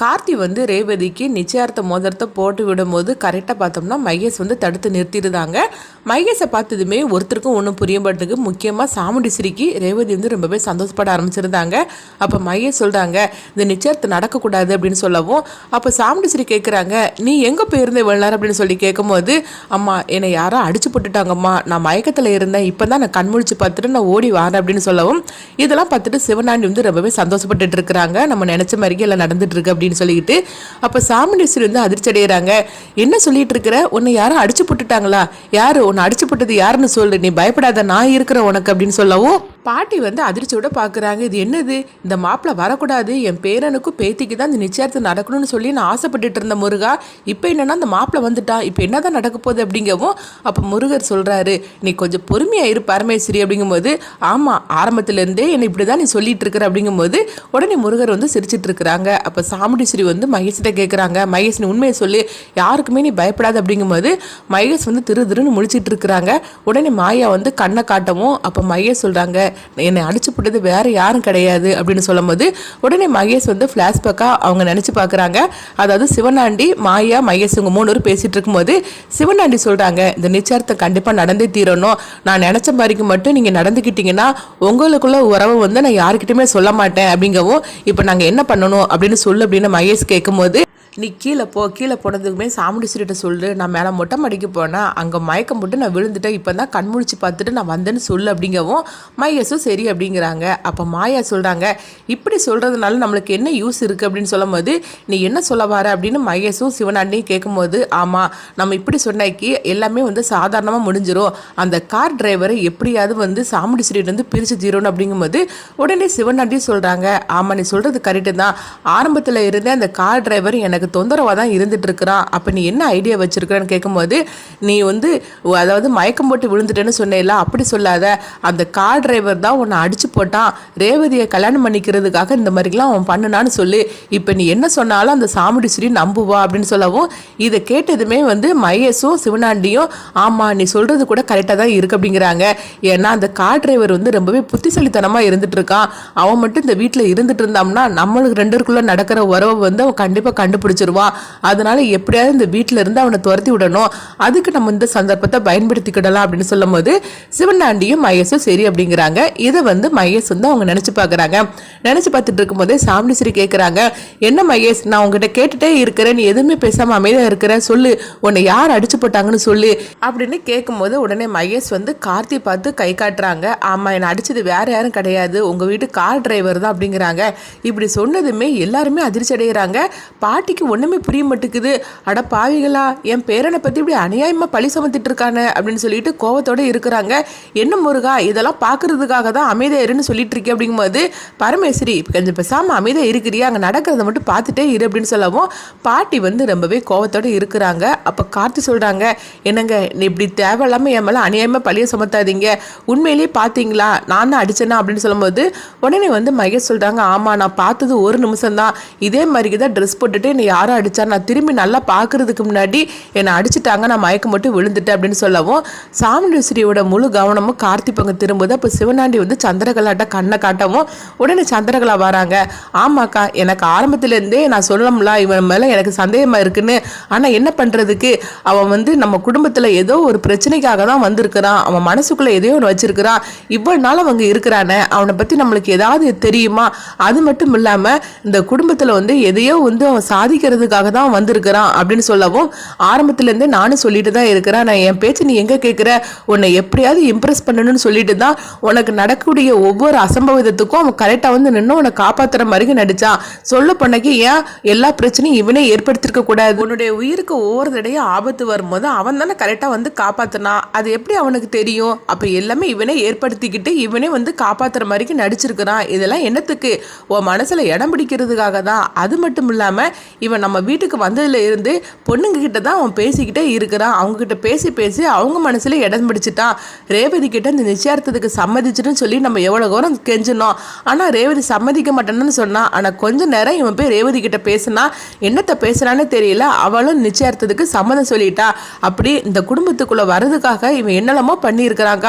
கார்த்தி வந்து ரேவதிக்கு நிச்சயார்த்த மோதிரத்தை போட்டு விடும்போது கரெக்டாக பார்த்தோம்னா மகேஷ் வந்து தடுத்து நிறுத்திடுதாங்க. மகேஷை பார்த்ததுமே ஒருத்தருக்கும் ஒன்றும் புரிய முக்கியமாக முக்கியமாக சாமுண்டீஸ்வரிக்கு ரேவதி வந்து ரொம்பவே சந்தோஷப்பட ஆரம்பிச்சிருந்தாங்க. அப்போ மகேஷ் சொல்கிறாங்க இந்த நிச்சயார்த்தம் நடக்கக்கூடாது அப்படின்னு சொல்லவும் அப்போ சாமுண்டீஸ்வரி கேட்குறாங்க நீ எங்கே போயிருந்த இவ்வளோ நேரம்? அப்படின்னு சொல்லி கேட்கும்போது அம்மா என்னை யாரோ அடிச்சு போட்டுட்டாங்கம்மா. நான் மயக்கத்தில் இருந்தேன். இப்போ தான் நான் கண்முழிச்சு பார்த்துட்டு நான் ஓடி வரேன் அப்படின்னு சொல்லவும் இதெல்லாம் பார்த்துட்டு சிவனாண்டி வந்து ரொம்பவே சந்தோஷப்பட்டுட்டு இருக்கிறாங்க. நம்ம நினச்ச மாதிரியே எல்லாம் நடந்துட்டு இருக்கு அப்படின்னு சொல்லிக்கிட்டு அப்போ சாமுண்டேஸ்வரி வந்து அதிர்ச்சி அடைகிறாங்க என்ன சொல்லிட்டு இருக்கிற? உன்னை யாரும் அடிச்சு போட்டுட்டாங்களா? யாரு? உன்னை அடிச்சு போட்டது யாருன்னு சொல்லு. நீ பயப்படாத நான் இருக்கிறேன் உனக்கு அப்படின்னு சொல்லவும் பாட்டி வந்து அதிர்ச்சியோட பார்க்குறாங்க இது என்னது? இந்த மாப்பிள்ளை வரக்கூடாது. என் பேரனுக்கும் பேத்திக்கு தான் இந்த நிச்சயத்தை நடக்கணும்னு சொல்லி நான் ஆசைப்பட்டுட்டு இருந்த முருகா இப்போ என்னன்னா அந்த மாப்பிள்ளை வந்துட்டான் இப்போ என்னதான் நடக்க போகுது அப்படிங்கவும் அப்போ முருகர் சொல்கிறாரு நீ கொஞ்சம் பொறுமையாக இரு பரமேஸ்வரி அப்படிங்கும்போது ஆமாம் ஆரம்பத்துலேருந்தே என்னை இப்படி தான் நீ சொல்லிட்டு இருக்கிற அப்படிங்கும்போது உடனே முருகர் வந்து சிரிச்சிட்டு இருக்கிறாங்க. அப்போ சாமுண்டீஸ்வரி வந்து மகேஷ்கிட்ட கேட்குறாங்க மகேஷ் நீ உண்மையை சொல்லி யாருக்குமே நீ பயப்படாது அப்படிங்கும்போது மகேஷ் வந்து திரு திருன்னு முடிச்சிட்டு இருக்கிறாங்க. உடனே மாயா வந்து கண்ணை காட்டவும் அப்போ மகேஷ் சொல்கிறாங்க என்னை அடிச்சு போட்டது வேற யாரும் கிடையாது அப்படின்னு சொல்லும்போது உடனே மகேஷ் வந்து ஃப்ளாஷ்பேக்காக அவங்க நினச்சி பார்க்குறாங்க. அதாவது சிவனாண்டி மாயா மகேஷ் இவங்க மூணு பேர் பேசிட்டு இருக்கும்போது சிவனாண்டி சொல்கிறாங்க இந்த நிச்சயத்தை கண்டிப்பாக நடந்தே தீரணும். நான் நினச்ச மாதிரிக்கு மட்டும் நீங்கள் நடந்துக்கிட்டீங்கன்னா உங்களுக்குள்ள உறவை வந்து நான் யாருக்கிட்டையுமே சொல்ல மாட்டேன். அப்படிங்கவும் இப்போ நாங்கள் என்ன பண்ணணும்? அப்படின்னு சொல்லு அப்படின்னு மகேஷ் கேட்கும்போது நீ கீழே போ கீழே போனதுக்குமே சாமுண்டீஸ்வரிட்ட சொல்லு நான் மேலே மொட்டை மடிக்க போனேன் அங்கே மயக்கம் போட்டு நான் விழுந்துட்டேன் இப்போ தான் கண்முழிச்சு பார்த்துட்டு நான் வந்தேன்னு சொல்லு அப்படிங்கவும் மகேஷும் சரி அப்படிங்கிறாங்க. அப்போ மாயா சொல்கிறாங்க இப்படி சொல்கிறதுனால நம்மளுக்கு என்ன யூஸ் இருக்குது அப்படின்னு சொல்லும்போது நீ என்ன சொல்ல வர அப்படின்னு மகேஷும் சிவனாண்டியும் கேட்கும்போது ஆமாம் நம்ம இப்படி சொன்னாக்கி எல்லாமே வந்து சாதாரணமாக முடிஞ்சிடும் அந்த கார் டிரைவரை எப்படியாவது வந்து சாமுண்டீஸ்வரியிலேருந்து பிரித்து தீரணும் அப்படிங்கும்போது உடனே சிவனாண்டியும் சொல்கிறாங்க ஆமாம் நீ சொல்கிறது கரெக்டு தான். ஆரம்பத்தில் இருந்தே அந்த கார் டிரைவர் எனக்கு எனக்கு தொந்தரவாக தான் இருந்துட்டு இருக்கிறான் அப்போ நீ என்ன ஐடியா வச்சிருக்கிறன்னு கேட்கும்போது நீ வந்து அதாவது மயக்கம் போட்டு விழுந்துட்டேன்னு சொன்னேல அப்படி சொல்லாத. அந்த கார் டிரைவர் தான் உன்னை அடிச்சு போட்டான். ரேவதியை கல்யாணம் பண்ணிக்கிறதுக்காக இந்த மாதிரிலாம் அவன் பண்ணுனான்னு சொல்லு. இப்போ நீ என்ன சொன்னாலும் அந்த சாமுடிஸ்வரி நம்புவா அப்படின்னு சொல்லவும் இதை கேட்டதுமே வந்து மையஸும் சிவனாண்டியும் ஆமாம் நீ சொல்கிறது கூட கரெக்டாக தான் இருக்கு அப்படிங்கிறாங்க. ஏன்னா அந்த கார் டிரைவர் வந்து ரொம்பவே புத்திசாலித்தனமாக இருந்துட்டு இருக்கான் அவன் மட்டும் இந்த வீட்டில் இருந்துட்டு இருந்தான்னா நம்மளுக்கு ரெண்டருக்குள்ளே நடக்கிற உறவை வந்து அவன் கண்டிப்பாக பிடிச்சிருவான் அதனால எப்படியாவது இந்த வீட்டில் இருந்து அவனை துரத்தி விடணும். அதுக்கு நம்ம இந்த சந்தர்ப்பத்தை பயன்படுத்திக்கிடலாம் அப்படின்னு சொல்லும்போது சிவனாண்டியும் மகேஷும் சரி அப்படிங்கிறாங்க. இதை வந்து மகேஷ் வந்து அவங்க நினச்சி பார்க்குறாங்க. நினச்சி பார்த்துட்டு இருக்கும்போதே சாமுண்டீஸ்வரி கேட்குறாங்க என்ன மகேஷ் நான் உங்ககிட்ட கேட்டுட்டே இருக்கிறேன். நீ எதுவுமே பேசாமல் அமைதியாக இருக்கிற? சொல்லு. உன்னை யார் அடிச்சு போட்டாங்கன்னு சொல்லு. அப்படின்னு கேட்கும்போது உடனே மகேஷ் வந்து கார்த்தி பார்த்து கை காட்டுறாங்க. ஆமாம் என்னை அடிச்சது வேற யாரும் கிடையாது. உங்கள் வீட்டு கார் டிரைவர் தான். அப்படிங்கிறாங்க. இப்படி சொன்னதுமே எல்லாருமே அதிர்ச்சி அடைகிறாங்க பாட்டிக்கு ஒன்றுமே புரிய மாட்டேங்குது. அட பாவிகளா என் பேரனை பற்றி இப்படி அநியாயமாக பழி சுமத்திட்டு இருக்கானே அப்படின்னு சொல்லிட்டு கோவத்தோட இருக்கிறாங்க. என்ன முருகா இதெல்லாம் பார்க்கறதுக்காக தான் அமைதியாக இருன்னு சொல்லிட்டு இருக்கேன் அப்படிங்கும்போது பரமேஸ்வரி கொஞ்சம் பேசாமல் அமைதியாக இருக்கிறியா? அங்கே நடக்கிறத மட்டும் பார்த்துட்டே இரு அப்படின்னு சொல்லவும் பாட்டி வந்து ரொம்பவே கோவத்தோட இருக்கிறாங்க. அப்போ கார்த்தி சொல்கிறாங்க என்னங்க நீ இப்படி தேவையில்லாமல் என் மேலே அநியாயமாக பழிய சுமத்தாதீங்க. உண்மையிலேயே பார்த்தீங்களா நான் தான் அடித்தேனா அப்படின்னு சொல்லும்போது உடனே வந்து மகேஷ் சொல்கிறாங்க ஆமாம் நான் பார்த்தது ஒரு நிமிஷம் தான் இதே மாதிரி தான் ட்ரெஸ் போட்டுட்டு என்னை யாரும் அடித்தா நான் திரும்பி நல்லா பார்க்கறதுக்கு முன்னாடி என்னை அடிச்சிட்டாங்க நான் மயக்கம் மட்டும் விழுந்துட்டேன் அப்படின்னு சொல்லவும் சாமுண்டீஸ்வரியோட முழு கவனமும் கார்த்தி பங்கு திரும்புது. அப்போ சிவனாண்டி வந்து சந்திரகலாட்ட கண்ணை காட்டவும் உடனே சந்திரகலா வராங்க. ஆமாக்கா எனக்கு ஆரம்பத்துலேருந்தே நான் சொல்லணும்ல இவன் மேலே எனக்கு சந்தேகமாக இருக்குன்னு. ஆனால் என்ன பண்ணுறதுக்கு அவன் வந்து நம்ம குடும்பத்தில் ஏதோ ஒரு பிரச்சனைக்காக தான் வந்திருக்கிறான். அவன் மனசுக்குள்ளே எதையோ ஒன்று வச்சிருக்கிறான். இவ்வளோ நாள் அவங்க இருக்கிறானே அவனை பற்றி நம்மளுக்கு ஏதாவது தெரியுமா? அது மட்டும் இல்லாமல் இந்த குடும்பத்தில் வந்து எதையோ வந்து அவன் சாதிக்கிறதுக்காக தான் வந்திருக்கிறான் அப்படின்னு சொல்லவும் ஆரம்பத்துலேருந்தே நானும் சொல்லிட்டு தான் இருக்கிறேன். நான் என் பேச்சு நீ எங்கே கேட்குற உன்னை எப்படியாவது இம்ப்ரெஸ் பண்ணணும்னு சொல்லிட்டு தான் உனக்கு நடக்கக்கூடிய ஒவ்வொரு அசம்பவிதத்துக்கும் அவன் கரெக்டாக வந்து நின்று உன்னை காப்பாற்றுற மாதிரி நடிச்சான். சொல்ல பண்ணக்கு ஏன் எல்லா பிரச்சனையும் இவனே ஏற்படுத்திருக்க கூடாது? உன்னுடைய உயிருக்கு ஒவ்வொரு தடையும் ஆபத்து வரும்போது அவன் தானே கரெக்டாக வந்து காப்பாற்றினான் அது எப்படி அவனுக்கு தெரியும்? அப்போ எல்லாமே இவனே ஏற்படுத்திக்கிட்டு இவனே வந்து காப்பாற்றுற மாதிரி நடிச்சிருக்கிறான். இதெல்லாம் என்னத்துக்கு? உன் மனசில் இடம் பிடிக்கிறதுக்காக தான். அது மட்டும் இல்லாமல் இவன் இவன் நம்ம வீட்டுக்கு வந்ததுல இருந்து பொண்ணுங்க கிட்ட தான் அவன் பேசிக்கிட்டே இருக்கிறான். அவங்க கிட்ட பேசி பேசி அவங்க மனசுல இடம் பிடிச்சிட்டான் ரேவதி கிட்ட இந்த நிச்சயார்த்தத்துக்கு சம்மதிச்சுன்னு சொல்லி நம்ம எவ்வளோ தூரம் கெஞ்சினோம். ஆனால் ரேவதி சம்மதிக்க மாட்டேன்னு சொன்னான் ஆனால் கொஞ்ச நேரம் இவன் போய் ரேவதி கிட்ட பேசினா என்னத்தை பேசுறான்னு தெரியல. அவளும் நிச்சயார்த்தத்துக்கு சம்மதம் சொல்லிட்டா. அப்படி இந்த குடும்பத்துக்குள்ள வர்றதுக்காக இவன் என்னெல்லாமோ பண்ணியிருக்கிறாங்க.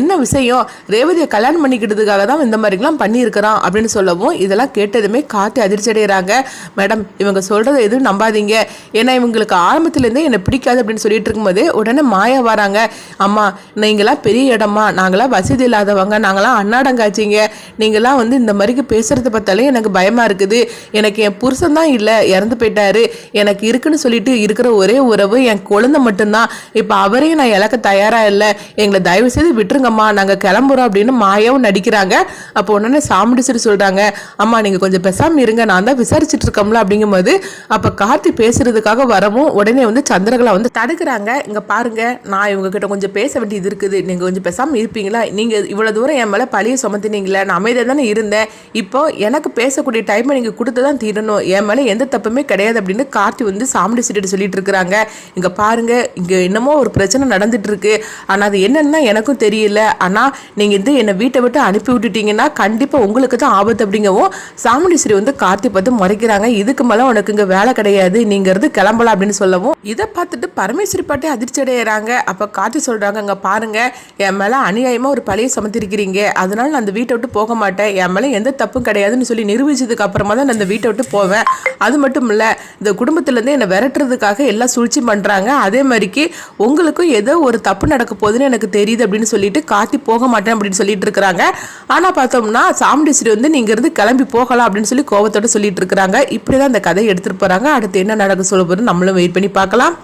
என்ன விஷயம்? ரேவதியை கல்யாணம் பண்ணிக்கிட்டதுக்காக தான் இந்த மாதிரிலாம் பண்ணியிருக்கிறான் அப்படின்னு சொல்லவும் இதெல்லாம் கேட்டதுமே காத்து அதிர்ச்சி அடைகிறாங்க மேடம் இவங்க சொல்கிறத எதுவும் நம்பாதீங்க. ஏன்னா இவங்களுக்கு ஆரம்பத்துலேருந்தே என்னை பிடிக்காது அப்படின்னு சொல்லிட்டு இருக்கும்போது உடனே மாயா வராங்க. அம்மா நீங்களாம் பெரிய இடமா நாங்களாம் வசதி இல்லாதவங்க. நாங்களாம் அன்னாடங்காச்சிங்க நீங்களாம் வந்து இந்த மாதிரிக்கு பேசுகிறத பார்த்தாலே எனக்கு பயமாக இருக்குது. எனக்கு என் புருஷன் தான் இல்லை. இறந்து போயிட்டாரு. எனக்கு இருக்குன்னு சொல்லிட்டு இருக்கிற ஒரே உறவு என் குழந்தை மட்டும்தான். இப்போ அவரையும் நான் இழக்க தயாராக இல்லை. எங்களை தயவு செய்து விட்டுருங்கம்மா. நாங்கள் கிளம்புறோம் அப்படின்னு மாயாவும் நடிக்கிறாங்க. அப்போ உடனே சாமுடிச்சிட்டு சொல்கிறாங்க அம்மா நீங்கள் கொஞ்சம் பெசாமல் இருங்க. நான் தான் விசாரிச்சுட்டு இருக்கோம்ல அப்படிங்கும்போது அப்ப கார்த்தி பேசுறதுக்காக வரவும் உடனே வந்து சந்திரகலா வந்து தடுக்கிறாங்க. இங்க பாருங்க நான் இவங்க கிட்ட கொஞ்சம் பேச வேண்டியது இருக்குது. நீங்க கொஞ்சம் பேசாம இருப்பீங்களா? நீங்க இவ்வளவு தூரம் என் மேல பழிய சுமத்தினீங்களே நான் அமைதியாக தானே இருந்தேன். இப்போ எனக்கு பேசக்கூடிய டைமை நீங்க கொடுத்து தான் தீரணும். என் மேல எந்த தப்புமே கிடையாது அப்படின்னு கார்த்தி வந்து சாமுடி சிட்டு சொல்லிட்டு இருக்கிறாங்க. இங்க பாருங்க இங்க என்னமோ ஒரு பிரச்சனை நடந்துட்டு இருக்கு. ஆனா அது என்னன்னா எனக்கும் தெரியல. ஆனா நீங்க வந்து என்னை வீட்டை விட்டு அனுப்பி விட்டுட்டீங்கன்னா கண்டிப்பா உங்களுக்கு தான் ஆபத்து அப்படிங்கவும் சாமுண்டீஸ்வரி வந்து கார்த்தி பார்த்து முறைக்கிறாங்க. இதுக்கு மேல உனக்கு இங்க வேலை கிடையாது நீங்க இருந்து கிளம்பலாம் அப்படின்னு சொல்லவும் இதை பார்த்துட்டு பரமேஸ்வரி பாட்டி அதிர்ச்சி அடைகிறாங்க அப்ப கார்த்தி சொல்றாங்க அங்கே பாருங்க என் மேல அநியாயமா ஒரு பழைய சுமத்திருக்கிறீங்க. அதனால நான் அந்த வீட்டை விட்டு போக மாட்டேன். என் மேல எந்த தப்பும் கிடையாதுன்னு சொல்லி நிரூபிச்சதுக்கு அப்புறமா தான் நான் அந்த வீட்டை விட்டு போவேன். அது மட்டும் இல்ல இந்த குடும்பத்துல இருந்து என்னை விரட்டுறதுக்காக எல்லாம் சூழ்ச்சி பண்றாங்க. அதே மாதிரிக்கு உங்களுக்கும் ஏதோ ஒரு தப்பு நடக்க போகுதுன்னு எனக்கு தெரியுது அப்படின்னு சொல்லிட்டு காத்தி போக மாட்டேன் அப்படின்னு சொல்லிட்டு இருக்கிறாங்க. ஆனா பார்த்தோம்னா சாமுண்டீஸ்வரி வந்து நீங்க இருந்து கிளம்பி போகலாம் அப்படின்னு சொல்லி கோபத்தோட சொல்லிட்டு இருக்கிறாங்க. இப்படிதான் கதை கதையை எடுத்துட்டு போறாங்க. அடுத்து என்ன நடக்க சொல்ல போகிறது நம்மளும் வெயிட் பண்ணி பார்க்கலாம்.